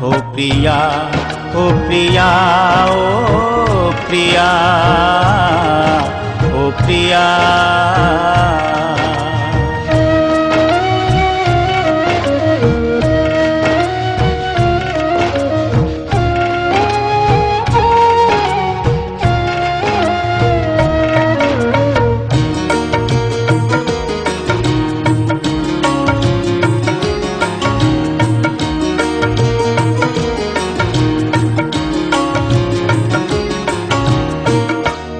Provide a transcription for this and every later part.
ও প্রিয়া ও প্রিয়া ও প্রিয়া ও প্রিয়া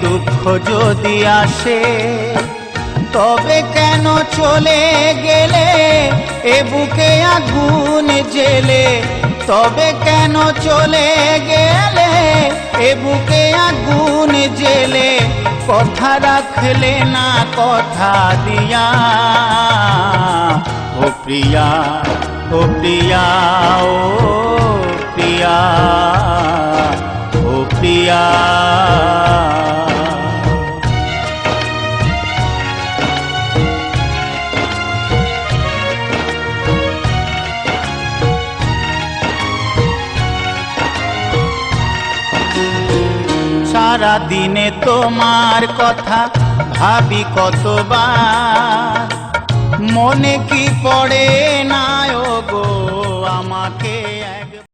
দুঃখ যদি আসে, তবে কেন চলে গেলে? এ বুকে আগুন জেলে। তবে কেন চলে গেলে? এ বুকে আগুন জেলে। কথা রাখলে না কথা দিয়া। ও প্রিয়া ও প্রিয়া ও প্রিয়া। সারা দিনে তোমার কথা ভাবি কতবার। মনে কি পড়ে না